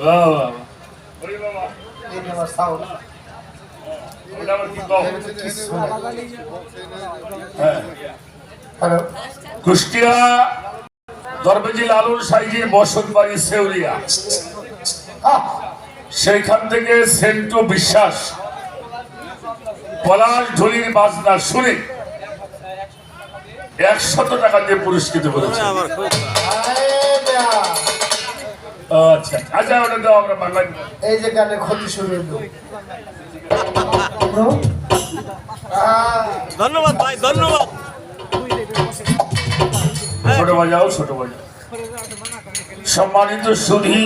হ্যাঁ। হ্যালো। কুষ্টিয়া দরবেজি লালুর সাইজে বসত বাড়ি সেউরিয়া সেইখান থেকে সেন্টু বিশ্বাস পলাশ ঢুলির বাজনা শুনে একশত টাকা দিয়ে পুরস্কৃত করেছে। আচ্ছা। আচ্ছা ওটা দাও আমরা এই যে গানের ক্ষতি শুরু হলো ধন্যবাদ ভাই ধন্যবাদ। ছোট বাজাও ছোট বাজাও। সম্মানিত সুধী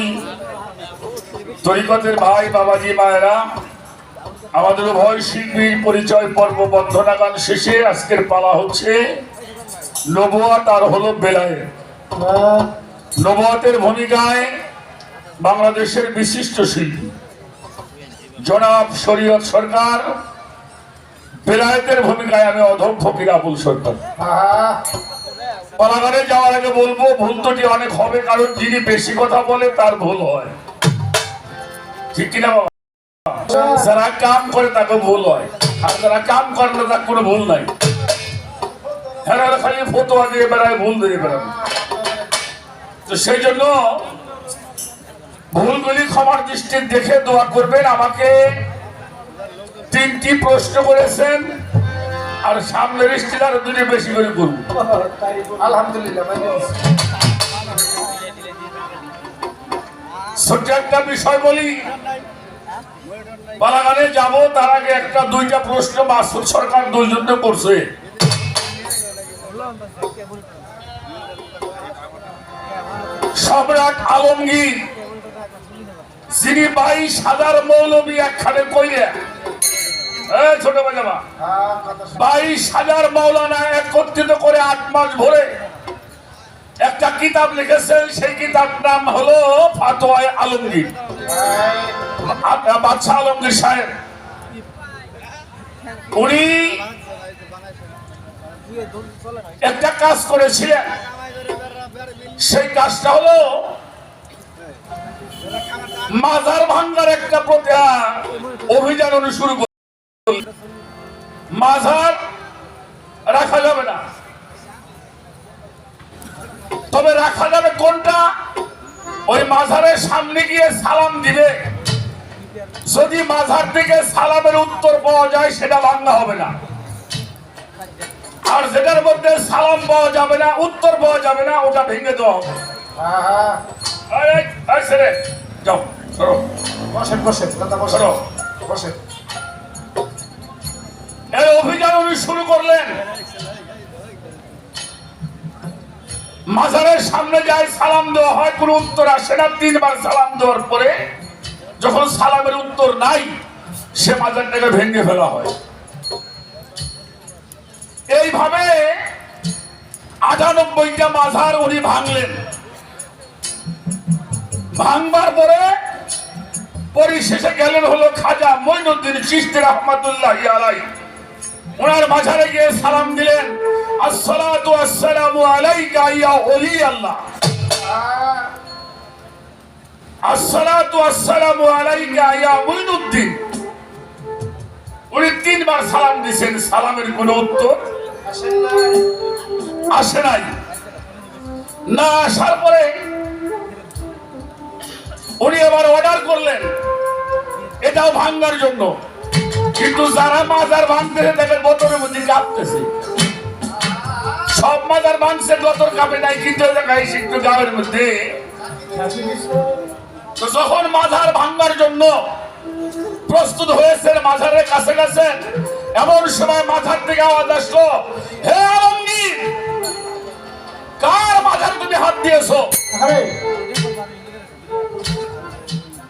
তরিকতের ভাই বাবাজি মায়েরা আমাদের উভয় শিল্পীর পরিচয় পর্ব বন্ধনা গান শেষে আজকের পালা হচ্ছে নবুয়াত আর হলো বেলায় আহ, নবুয়াতের ভূমিকায় বাংলাদেশের বিশিষ্ট শিল্পী। জনাব শরীয়ত সরকার বেলায়েতের ভূমিকায় আমি অধ্যক্ষ কিরাবুল সরকার। আহ, পালাগারে যাওয়ার আগে বলব ভুল ত্রুটি অনেক হবে কারণ যিনি বেশি কথা বলে তার ভুল হয়। ঠিক কিনা বাবা? যারা কাম করে তাকে ভুল হয়। আর যারা কাম করে না তার কোনো ভুল নাই। হ্যাঁ খালি ফতোয়া দিয়ে বেড়ায় ভুল দিয়ে বেড়াবে তো সেই জন্য ভুলগুলি ক্ষমার দৃষ্টি দেখে দোয়া করবেন। আমাকে তিনটি প্রশ্ন করেছেন আর সামনের স্টিল আরও দুটি বেশি করে করব। আলহামদুলিল্লাহ ছোট্ট একটা বিষয় বলি। বালাগানে যাব তার আগে একটা দুইটা প্রশ্ন মাসুদ সরকার দুইজন্য করছে। সম্রাট আলমগীর যিনি বাইশ হাজার মৌলবী একখানে কইলে। ছোট বাজাবা শুনে। বাইশ হাজার মৌলানা একত্রিত করে আট মাস ভরে একটা কিতাব লিখেছেন সেই কিতাব নাম হলো ফাতোয়ায় আলমগীর। বাদশাহ আলমগীর সাহেব। উনি একটা কাজ করেছিলেন। সেই কাজটা হলো মাজার ভাঙ্গার একটা প্রতি অভিযান উনি শুরু মাজার রাখা যাবে না। তবে রাখা যাবে কোনটা? ওই মাজারের সামনে গিয়ে সালাম দিবে। যদি মাজার থেকে সালামের উত্তর পাওয়া যায় সেটা ভাঙ্গা হবে না। আর যেটার মধ্যে সালাম পাওয়া যাবে না উত্তর পাওয়া যাবে না ওটা ভেঙে দেওয়া হবে। যাও সরো বসেন বসেন দাদা বসেন। বসেন। এই অভিযান উনি শুরু করলেন। মাজারের সামনে যায় সালাম দেওয়া হয় কোনো উত্তর আসে না। তিনবার সালাম দেওয়ার পরে যখন সালামের উত্তর নাই সে মাজারটাকে ভেঙে ফেলা হয়। এইভাবে আটানব্বইটা মাজার উনি ভাঙলেন। ভাঙবার পরে পরিশেষে গেলেন হলো খাজা মইনুদ্দিন চিস্তি রহমাতুল্লাহ আলাই ওনার মাঝারে গিয়ে সালাম দিলেন, আসসালাতু আসসালামু আলাইকা ইয়া ওলি আল্লাহ। আসসালাতু আসসালামু আলাইকা ইয়া উনি তিনবার সালাম দিয়েছেন সালামের কোনো উত্তর আসে নাই। না আসার পরে উনি আবার অর্ডার করলেন। এটাও ভাঙ্গার জন্য। কিন্তু যারা মাজার ভাঙতেছে দেখেন বোতলের মধ্যে কাঁপতেছে। সব মাজার ভাঙছে গতর কাপে নাই, কিন্তু জায়গায় একটু গাঁয়ের মধ্যে। যখন মাজার ভাঙ্গার জন্য প্রস্তুত হয়েছে মাঝারের কাছে কাছে এমন সময় মাথার থেকে আওয়াজ আসলো, হে আলমগীর, কার মাথার তুমি হাত দিয়েছ?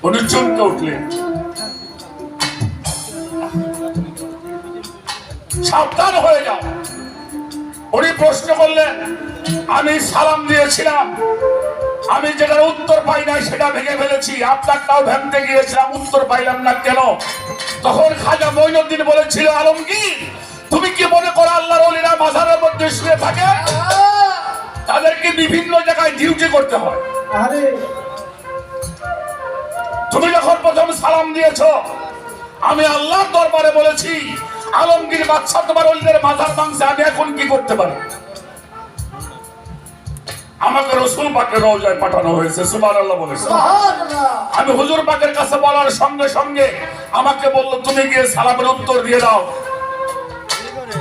উনি চমকে উঠলেন সাবধান হয়ে যাও। উনি প্রশ্ন করলেন, আমি সালাম দিয়েছিলাম। আমি যেটার উত্তর পাই নাই সেটা ভেঙে ফেলেছি। আপনারটাও ভাঙতে গিয়েছিলাম, উত্তর পাইলাম না কেন? তখন খাজা মঈনুদ্দিন বলেছিল, আলমগীর, তুমি কি মনে করো আল্লাহর ওলিরা মাজারের মধ্যে শুয়ে থাকে? তাদেরকে বিভিন্ন জায়গায় ডিউটি করতে হয়। তুমি যখন প্রথম সালাম দিয়েছ আমি আল্লাহর দরবারে বলেছি আলমগীর বাদশাহ তোমার ওলিদের মাথার মাংসে আমি এখন কি করতে পারি? আমাকে রসুল পাকের রওজায় পাঠানো হয়েছে সুবার আল্লাহ বলেছে আমি হুজুর পাকের কাছে বলার সঙ্গে সঙ্গে আমাকে বলল তুমি গিয়ে সালামের উত্তর দিয়ে দাও।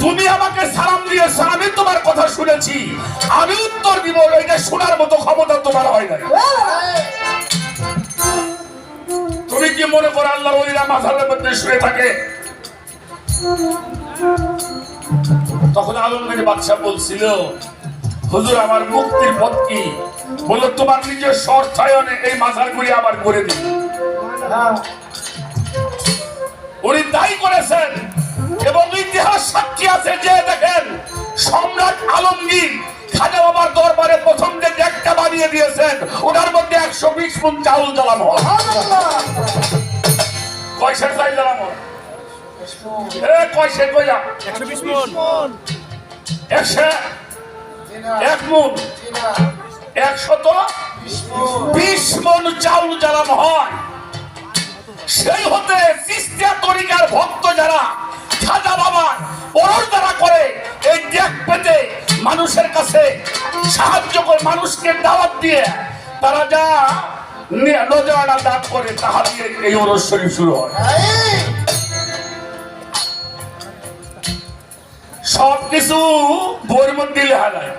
তুমি আমাকে সালাম দিয়েছ আমি তোমার কথা শুনেছি। আমি উত্তর দিব এটা শোনার মতো ক্ষমতা তোমার হয় না তুমি কি মনে করো আল্লাহর ওলিরা মাথার মধ্যে শুয়ে থাকে? তখন আলমগীর বাদশাহ বলছিল, হুজুর, আমার মুক্তির পথ কি? বলল, তোমার নিজের অর্থায়নে এই মাথারগুলি আবার করে দিন। উনি তাই করেছেন এবং ইতিহাস সাক্ষী আছে যে মধ্যে একশো বিশ মন চাউল জ্বালানো কয়সের জ্বালানো সেই হতে ভক্ত যারা, খাজা বাবার পরর দ্বারা করে, এই ডেক পেতে মানুষের কাছে সাহায্য করে, মানুষকে দাওয়াত দিয়ে যা দান করে, তাহা দিয়ে এই শরীফ শুরু হয়। সব কিছু বইয়ের মধ্যে নাই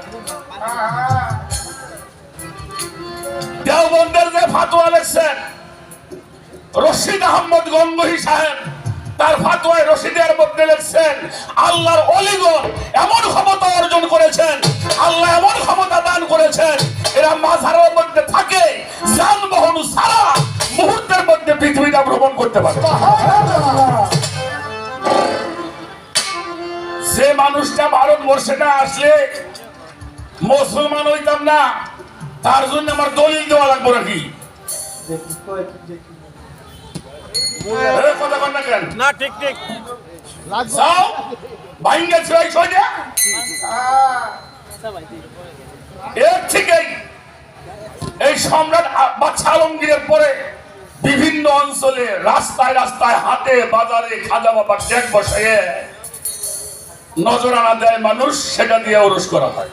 দেওবন্দের যে ফাতোয়া লেখছেন, রশিদ আহমদ গঙ্গহি সাহেব তার ফাতোয়ায় রশিদের মধ্যে লিখছেন, আল্লাহর অলিগণ এমন ক্ষমতা অর্জন করেছেন, আল্লাহ এমন ক্ষমতা দান করেছেন। এরা মাঝারের মধ্যে থাকে, যানবাহন সারা মুহূর্তের মধ্যে পৃথিবীটা ভ্রমণ করতে পারে। যে মানুষটা ভারতবর্ষে না আসলে মুসলমান হইতাম না, তার জন্য আমার দলিল দেওয়া লাগবে নাকি? না ঠিক ঠিক। যাও ছয়টা এর এই সম্রাট বাদশাহ আলমগীরের পরে বিভিন্ন অঞ্চলে রাস্তায় রাস্তায় হাটে বাজারে খাজা বাবার ডেক বসে নজরানা দেয় মানুষ সেটা দিয়ে ওরস করা হয়।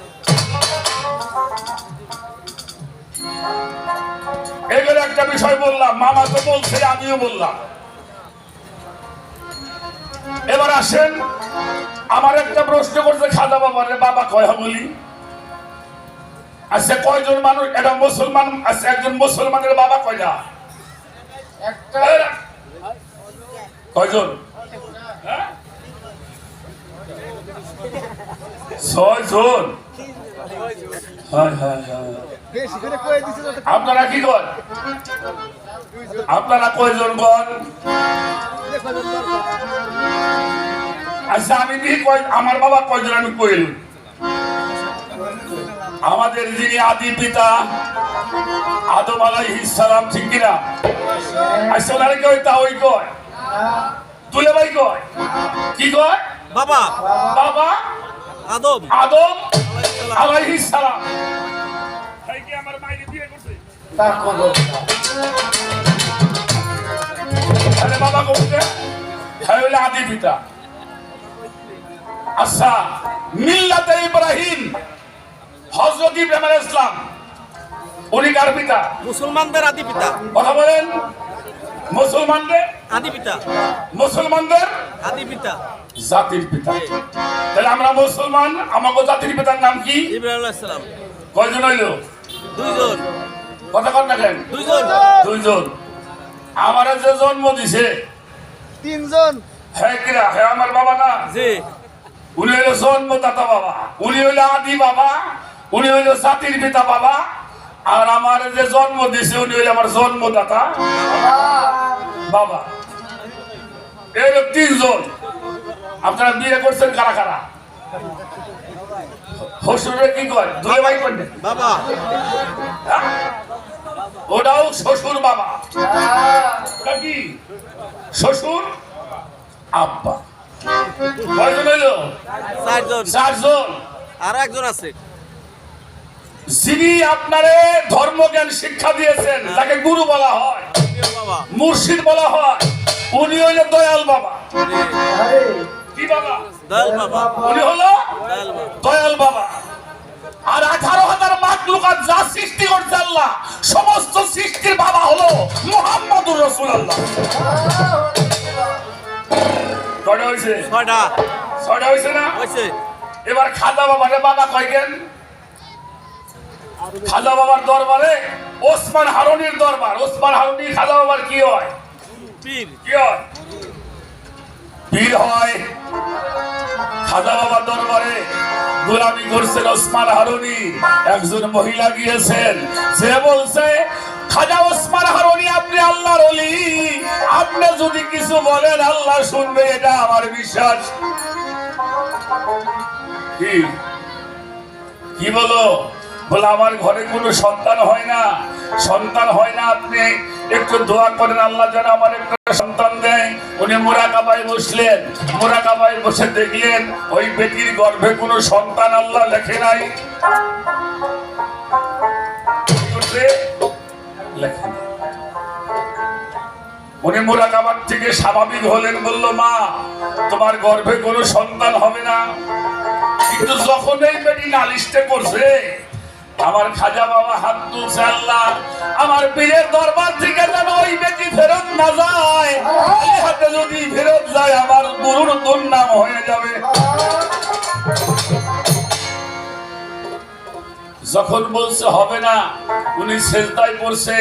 এগুলো একটা বিষয় বললাম মামা তো বলছে আমিও বললাম। এবার আসেন আমার একটা প্রশ্ন করছে খাজা বাবার বাবা কয় বলি আচ্ছা কয়জন মানুষ এটা মুসলমান আচ্ছা একজন মুসলমানের বাবা কয়টা? কয়জন ছয় হায় হায়? হায়। আপনারা কি কর? আপনারা কয়জন কর? আচ্ছা আমি কি কয় আমার বাবা কয়জন আমি কইল? আমাদের যিনি আদি পিতা আদম আলাইহিস সালাম ঠিক কিনা? আচ্ছা ওনারা কয় তা ওই কয়? তুলে ভাই কয়? কি কয়? বাবা। বাবা? আদম। আদম? আলাইহিস সালাম। ভাই কি আমার মাইকে বিয়ে করছে? তা করব তাহলে বাবা করছে হ্যাঁ হইলে আদি পিতা। আচ্ছা মিল্লাতে ইব্রাহিম হযরত ইব্রাহিম আলাইহিস সালাম উনি কার পিতা? মুসলমানদের আদি পিতা। কথা বলেন। মুসলমানদের? আদি পিতা। মুসলমানদের? আদি পিতা। জাতির পিতা। তাহলে আমরা মুসলমান আমাকে জাতির পিতার নাম কি? ইব্রাহিম কয়জন হইল? দুইজন। কথা কন না কেন? দুইজন। দুইজন। আমার যে জন্ম দিছে। তিনজন। হ্যাঁ কিরা? হ্যাঁ আমার বাবা না? জি। উনি হইল জন্মদাতা বাবা। উনি হইল আদি বাবা। উনি হইল জাতির পিতা বাবা। আর আমার যে জন্ম দিছে উনি হইল আমার জন্মদাতা বাবা। হলো তিনজন। আপনারা বিয়ে করছেন কারা কারা? শ্বশুরে কি কয়? দুই ভাই করবেন বাবা। ওটাও শ্বশুর বাবা। কি? শ্বশুর আব্বা। কয়জন হইল? চারজন। আর একজন আছে। যিনি আপনারে শিক্ষা দিয়েছেন তাকে গুরু বলা হয় মুর্শিদ বলা হয় উনি হইলে দয়াল বাবা। কি বাবা? দয়াল বাবা। উনি হলো দয়াল বাবা। আর আঠারো হাজার মাকলুকাত যা সৃষ্টি করছে আল্লাহ সমস্ত সৃষ্টির বাবা হলো মোহাম্মদুর রসুল আল্লাহ কয়টা হয়েছে? ছয়টা। ছয়টা হয়েছে না? হয়েছে। এবার খাজা বাবারে বাবা কয়কেন খাজা বাবার দরবারে ওসমান হারুনির দরবার। ওসমান হারুনি খাজা বাবার কি হয়? পীর। কি হয়? পীর হয় খাজা বাবার দরবারে গোলামি করছেন ওসমান হারুনি। একজন মহিলা গিয়েছেন, সে বলছে, খাজা ওসমান হারুনি, আপনি আল্লাহর অলি আপনি যদি কিছু বলেন, আল্লাহ শুনবে, এটা আমার বিশ্বাস। কি? কি বলো? বলে, আমার ঘরে কোনো সন্তান হয় না। সন্তান হয় না আপনি। একটু দোয়া করেন, আল্লাহ যেন আমার একটা সন্তান উনি মোরাকাবায় বসলেন মোরাকাবায় বসে দেখলেন ওই বেটির গর্ভে কোনো সন্তান আল্লাহ লেখে নাই। উনি মোরাকাবার থেকে স্বাভাবিক হলেন, বলল, মা, তোমার গর্ভে কোনো সন্তান হবে না। কিন্তু যখন এই বেটি নালিশটা করছে আমার খাজা বাবা হাত তুলছে আল্লাহ। আমার পীরের দরবার থেকে যেন ওই বেটি ফেরত না যায়। হাতে যদি ফেরত যায়, আমার গুরুর দুর্নাম হয়ে যাবে। যখন বলছে হবে না উনি সেজদায় পড়ছে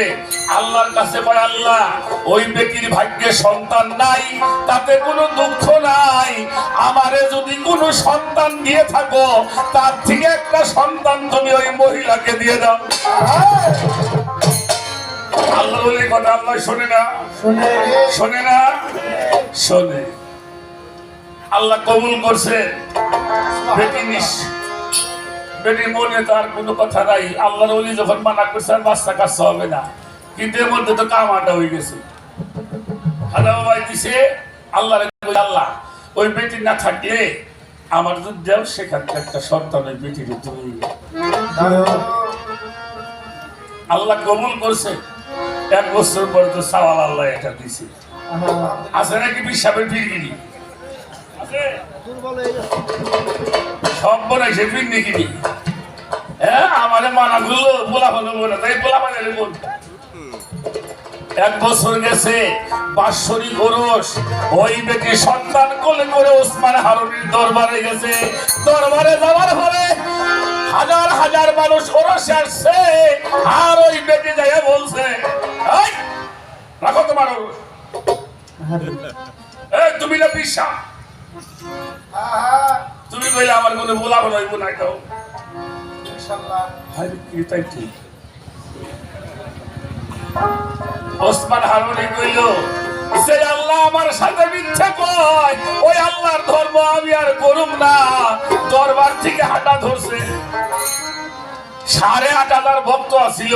আল্লাহর কাছে কয় আল্লাহ ওই ব্যক্তির ভাগ্যে সন্তান নাই তাতে কোনো দুঃখ নাই। আমারে যদি কোনো সন্তান দিয়ে থাকো তার থেকে একটা সন্তান তুমি ওই মহিলাকে দিয়ে দাও। আল্লাহ বলে কথা আল্লাহ শোনে না। শুনে না? শোনে। আল্লাহ কবুল করছে। বেটি নিস বেটির মনে তার কোনো কথা নাই, আল্লাহর ওলি যখন মানা করছে, আর বাচ্চা কাচ্চা হবে না। কিন্তু এর মধ্যে তো কামাটা হয়ে গেছে। হাদা বাবাই দিছে, আল্লাহ আল্লাহ, ওই বেটি না থাকলে আমার যদি দেও সেখান থেকে একটা সন্তান ওই বেটির তুমি আল্লাহ কবুল করছে। এক বছর পর তো সাওয়াল আল্লাহ এটা দিছে। আছে নাকি বিশ্বাপের ফিরগিরি আছে হ্যাঁ এক বছর গেছে, বাৎসরিক ওই বেটি সন্তান কোলে করে হারুনির দরবারে গেছে। দরবারে যাওয়ার পরে হাজার হাজার মানুষ ওরসে আসছে। না তাই ঠিক। ওসমান হারুনি কইল সে আল্লাহ আমার সাথে মিথ্যা কয় ওই আল্লাহর ধর্ম আমি আর করুম না। দরবার থেকে হাঁটা ধরছে। সাড়ে আট হাজার ভক্ত আসিল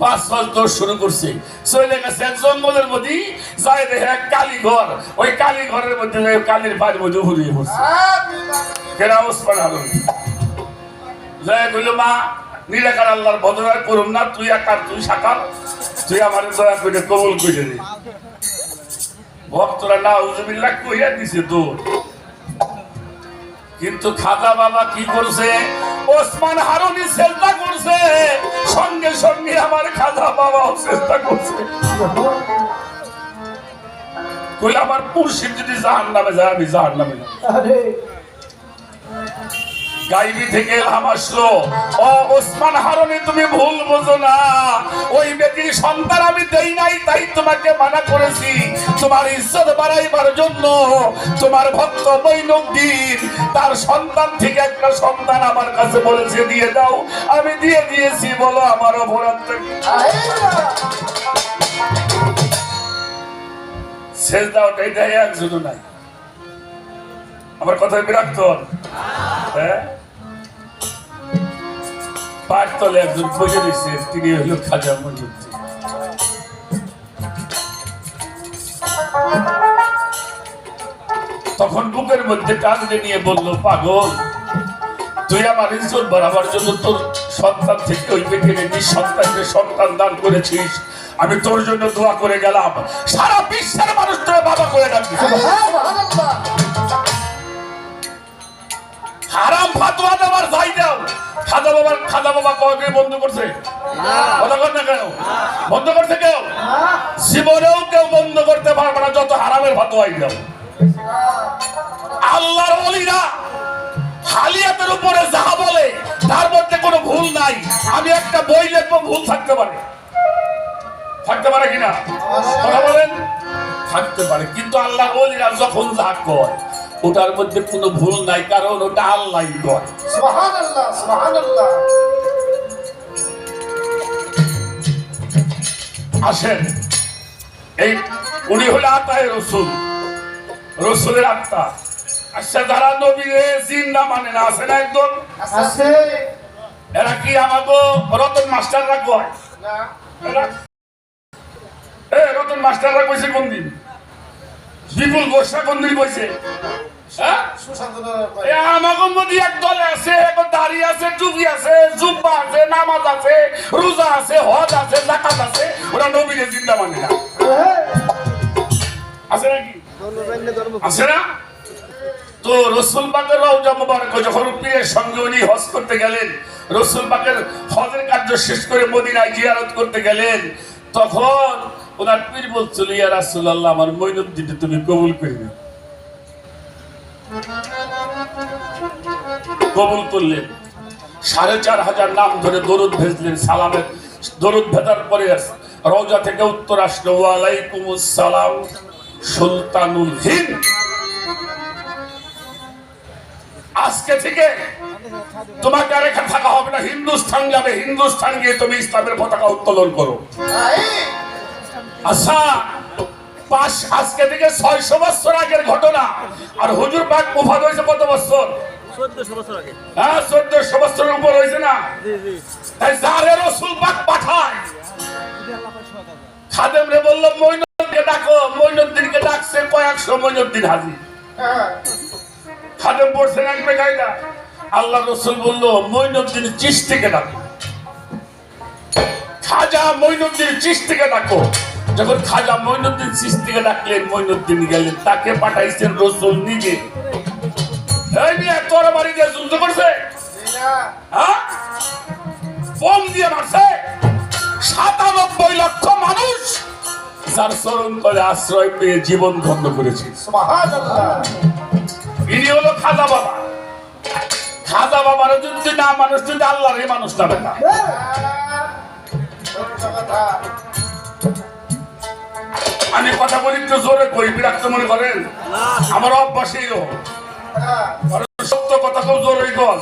পাঁচ দশ শুরু করছে। চলে গেছে এক জঙ্গলের মধ্যে যাই দেখে এক কালী ঘর। ওই কালী ঘরের মধ্যে কালীর পায়ের মধ্যে ঘুরিয়ে পড়ছে। কেনা ওসমান হারুন? জয় মা না, তুই তুই তুই না। দিছে কিন্তু খাজা বাবা কি করছে? ওসমান হারুনি সেজদা করছে। সঙ্গে সঙ্গে আমার খাজা বাবাও চেষ্টা করছে। আমার মুর্শিদ যদি জাহান নামে যায়, আমি জাহান নামে যাব। গাইবি থেকে এলহাম আসলো। ও ওসমান হারনে, তুমি ভুল বোঝো না। ওই ব্যক্তির সন্তান আমি দেই নাই, তাই তোমাকে মানা করেছি। তোমার ইজ্জত বাড়াইবার জন্য তোমার ভক্ত বৈনকদিন তার সন্তান থেকে একটা সন্তান আমার কাছে বলেছে, দিয়ে দাও। আমি দিয়ে দিয়েছি, বলো আমার অপরাধ শেষ দাও এটাই একজনও নাই। আমার কথায় বিরক্ত। হ্যাঁ? একজন বসে দিচ্ছে তিনি হইল খাজা তখন বুকের মধ্যে কাঁদতে নিয়ে বলল, পাগল, তুই আমার ইজ্জত বাড়াবার জন্য তোর সন্তান থেকে ওই পেটে সন্তানকে সন্তান দান করেছিস। আমি তোর জন্য দোয়া করে গেলাম। সারা বিশ্বের মানুষ তোর বাবা করে ডাকবি। হারাম ফাতোয়া দেওয়ার যাই দাও খাজা বাবার খাজা বাবা কবে বন্ধ করছে? কথা কর না কেন? বন্ধ করছে কেউ? জীবনেও কেউ বন্ধ করতে পারবে না যত হারামের ফাতোয়াই দাও। আল্লাহর ওলিরা হালিয়াতের উপরে যাহা বলে তার মধ্যে কোনো ভুল নাই। আমি একটা বই লিখব ভুল থাকতে পারে। থাকতে পারে কিনা? কথা বলেন? থাকতে পারে। কিন্তু আল্লাহর ওলিরা যখন যা কয় ওটার মধ্যে কোনো ভুল নাই কারণ ওটা আল্লাহ কয় সুবহানাল্লাহ সুবহানাল্লাহ। আসেন। এই উনি হলে আত্মায় রসুল রসুলের আত্মা। আচ্ছা যারা নবীরে জিন্দা মানে না আছে না একদম? আছে। এরা কি আমাকে রতন মাস্টাররা কয়? এ রতন মাস্টাররা কইছে কোন দিন? বিপুল গোসা কোন দিন কইছে। আমাকে মধ্যে এক দলে আছে দাড়ি আছে টুপি আছে জুব্বা আছে নামাজ আছে রোজা আছে হজ আছে জাকাত আছে ওরা নবীরে জিন্দা মানে না। আছে নাকি? আছে না? তো রসুল পাকের রওজা মুবারক যখন পীরের সঙ্গে উনি হজ করতে গেলেন রসুল পাকের হজের কার্য শেষ করে মদিনায় জিয়ারত করতে গেলেন তখন ওনার পীর বলছিল ইয়া রাসূলুল্লাহ আমার মইনুদ্দিন তুমি কবুল করবে কবুল করলেন সাড়ে চার হাজার নাম ধরে দরুদ ভেজলেন, সালামের দরুদ ভেজার পরে রওজা থেকে উত্তর আসলো, ওয়ালাইকুম সালাম সুলতানুল হিন্দ। আজকে থেকে তোমাকে আর এখানে থাকা হবে না, হিন্দুস্থান যাবে। হিন্দুস্তান গিয়ে তুমি ইসলামের পতাকা উত্তোলন করো। আচ্ছা পাঁচ আজকে থেকে ছয়শো বছর আগের ঘটনা। আর হুজুর পাক মুফাদ হয়েছে কত বছর? হ্যাঁ চোদ্দশো বছরের উপর হয়েছে না? জি জি। তাই যারে রসুল পাক পাঠায়। খাদেম রে বলল মইনুদ্দিনকে ডাকো মইনুদ্দিনকে ডাকছে কয়েকশো মইনুদ্দিন হাজির খাদেম পড়ছেন এক বেগাইদা আল্লাহ রসুল বলল মইনুদ্দিন চিস্তিকে ডাকো। খাজা মইনুদ্দিন চিস্তিকে ডাকো। যখন খাজা মইনুদ্দিন চিস্তিকে ডাকলেন মইনুদ্দিন গেলেন তাকে পাঠাইছেন রসুল নিজে। এই নিয়ে তোর বাড়ি দিয়ে যুদ্ধ করছে? হ্যাঁ? বোম দিয়ে মারছে। সাতানব্বই লক্ষ মানুষ যার চরণ আশ্রয় পেয়ে জীবন ধন্য করেছে। ইনি হলো খাজা বাবা। খাজা বাবার যদি না মানুষ যদি আল্লাহর এই মানুষ নামে না কথা। আমি কথা বলি একটু জোরে কই, বিরাক্ত মনে করেন? আমার অভ্যাসই হোক সত্য কথা খুব জোরেই কওয়া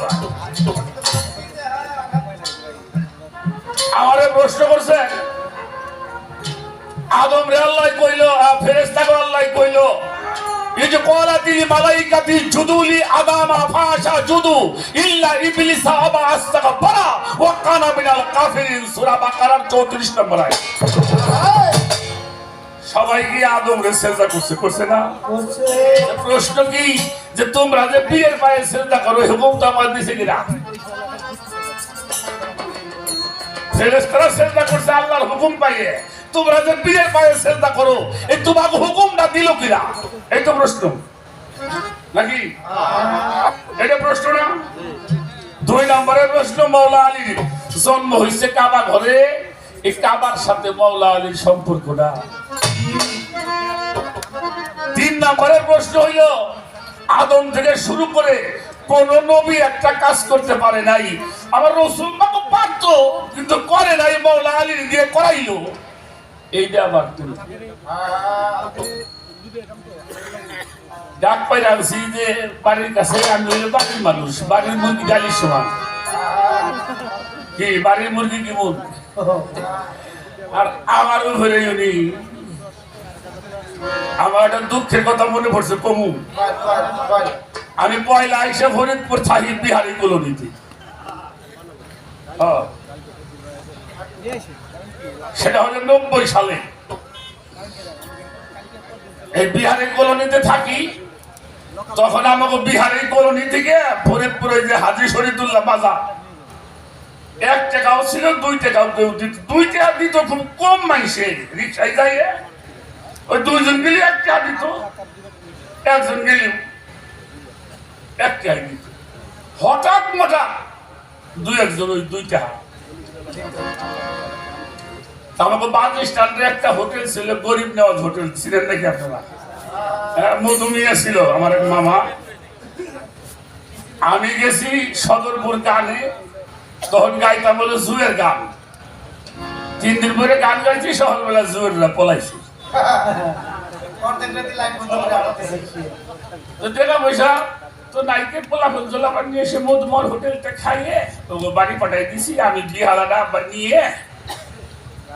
আমারে প্রশ্ন করছে, আদম রে আল্লাহ কইলো ফেরেস্তাকে আল্লাহ কইলো এই যে কলাতি মালাইকাতি জুদুলি আদামা ফাশা জুদু ইল্লা ইবলিসা আবা আস্তাগফারা ওয়া কানা মিনাল কাফিরিন। সূরা বাকারার 34 নম্বর আয়াত। সবাই গিয়ে আদম রে সেজদা করছে করছে না? বলছে প্রশ্ন কি? যে তোমরা যে পীরের পায়ে সেজদা করো হুকুম তো আমার দিছে কিনা? ফেরেশতারা সেজদা করছে আল্লাহর হুকুম পাইয়ে। তোমরা যে পীরের পায়ে সেজদা করো এই তোমাকে হুকুমটা দিল কিনা? এই তো প্রশ্ন। নাকি? এটা প্রশ্ন না? দুই নম্বরের প্রশ্ন মৌলা আলী জন্ম হয়েছে কাবা ঘরে। এই কাবার সাথে মৌলা আলীর সম্পর্কটা। তিন নম্বরের প্রশ্ন হইল, আদম থেকে শুরু করে কোন নবী একটা কাজ করতে পারে নাই। আমার রসুল বাবু পারত, কিন্তু করে নাই, মৌলা আলীর দিয়ে করাইলো। এইটা আবার ডাক পাই রাখছি যে, বাড়ির কাছে আমি বাড়ির মানুষ, বাড়ির মুরগি ডালির সমান। কি, বাড়ির মুরগি কি মন আর আমার উপরে উনি আমার একটা দুঃখের কথা মনে পড়ছে, কমু। আমি পয়লা আইসা ফরিদপুর থাকি বিহারি কলোনিতে হ্যাঁ। সেটা হলো নব্বই সালে এই বিহারি কলোনিতে থাকি, তখন আমাকে বিহারি কলোনি থেকে ফরিদপুরে যে হাজি শরীদুল্লাহ বাজার, এক টাকাও ছিল, দুই টাকাও কেউ দিত দুই টাকা দিত খুব কম মাইসে, রিক্সায় যাইয়ে ওই দুইজন গেলে এক টাকা দিত। একজন গেলে এক টাকা দিত। হঠাৎ মোটা দুই একজন ওই দুই টাকা আমাকে বাস স্ট্যান্ডে একটা হোটেল ছিল গরিব নেওয়াজ হোটেল ছিলেন হ্যাঁ, মধুমিয়া ছিল আমার এক মামা। আমি গেছি সদরপুর গানে তখন গাইতাম বলে জুয়ের গান। তিন দিন পরে গান গাইছি সকালবেলা জুয়েররা পলাইছি। তো টাকা পয়সা তো নাইকে পোলাপন জোলাপান নিয়ে এসে মধুমর হোটেলটা খাইয়ে তো বাড়ি পাঠাই দিছি আমি বিহালাটা আবার নিয়ে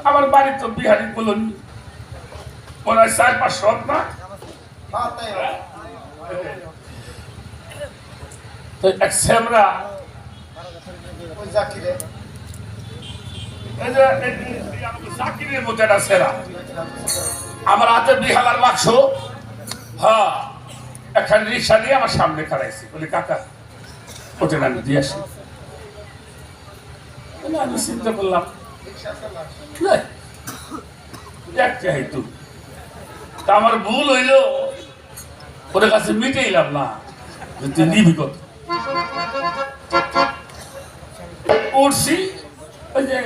আমার বাড়ি তো বিহারি কলোনি মনে চার পাঁচশো না হ্যাঁ। তো এক আমাকে জাকিরের মতো একটা সেরা আমার হাতে বিহালার বাক্স হ্যাঁ রিক্সা নিয়ে আমার সামনে খাড়াইছি। বলি, কাকা ওটা আমি দিয়ে আসি। আমি চিন্তা করলাম তা আমার ভুল হইল, ওদের কাছে মিটেইলাম না, যে নিবি কত। উঠছি, ওই যে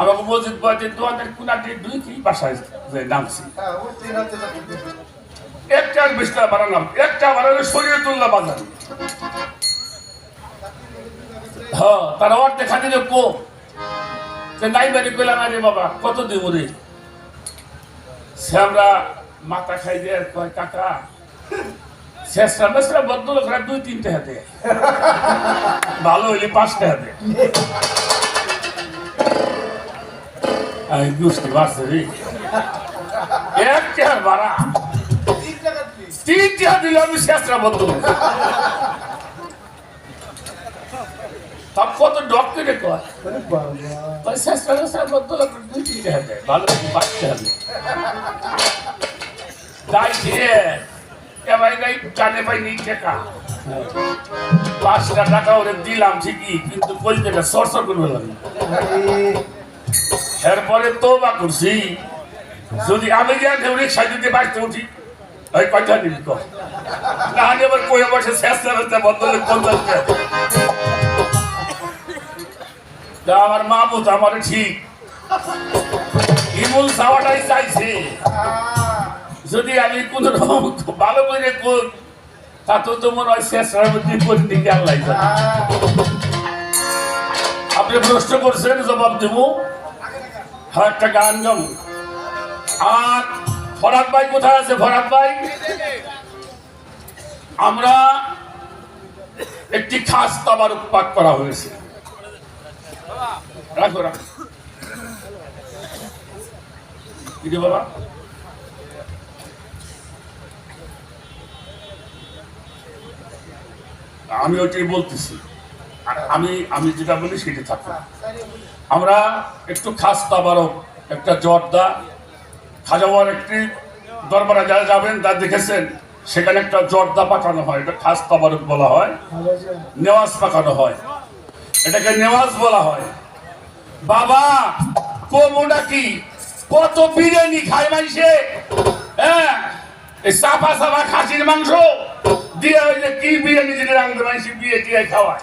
আমাকে মসজিদ বলছে দু হাজার কুনাটি দুই কি বাসায় নামছি। একটা বিশটা বানালাম একটা বানালে শরীরে তুললাম বাজার। হ্যাঁ তারা ওর দেখা দিল কো? নাই বাড়ি কইলাম আরে বাবা, কত দিব রে? সে আমরা মাথা খাই দিয়ে কয়, কাকা, শেষরা লোকরা দুই, তিনটে হাতে। ভালো হইলে পাঁচটা হাতে। আমি বুঝতে পারছি রে। একটা বাড়া তিন। তিন টাকা দিলে আমি বদ্ধ লোক তার কত ডক্টরে কয়? শেষরা শেষরা লোক দুই তিনটে হাতে ভালো এবার নাই টাকা পাঁচটা টাকা ওরে দিলাম ঠিকই, কিন্তু কলকাতা সরসর করে ফেলাম এরপরে তো বা করছি। যদি আমি যা রিক্সা দিতে বাঁচতে উঠি ওই কয়টা নিবি না, আমি আবার কয়ে বসে শেষ রাস্তা হলে পঞ্চাশ তা আমার মা বুঝ আমার ঠিক। ইমুল চাওয়াটাই চাইছে। যদি আমি কোন রকম ভালো করে কোন তা তো তো মনে হয় শেষ রাবতী করে দিকে আল্লাহ। আপনি প্রশ্ন করছেন, জবাব দেব। হ্যাঁ একটা গান গাম আর ফরাদ ভাই কোথায় আছে? ফরাদ ভাই? আমরা একটি খাস তাবার পাক করা হয়েছে। বাবা আমি ওইটাই বলতেছি। আর আমি আমি যেটা বলি সেটা থাকবে আমরা একটু খাস তাবারক, একটা জর্দা, খাজাওয়ার একটি দরবারে যারা যাবেন তা দেখেছেন, সেখানে একটা জর্দা পাকানো হয়। এটা খাস তাবারক বলা হয়। নেওয়াজ পাকানো হয়। এটাকে নেওয়াজ বলা হয়। বাবা, কোমোটা কি? কত বিরিয়ানি খায় মাইসে হ্যাঁ? এই চাপা চাপা খাসির মাংস। দিয়ে ওই যে কি বিরিয়ানি দিলে রাখতে মাইসে বিয়ে টিয়ে খাওয়ায়।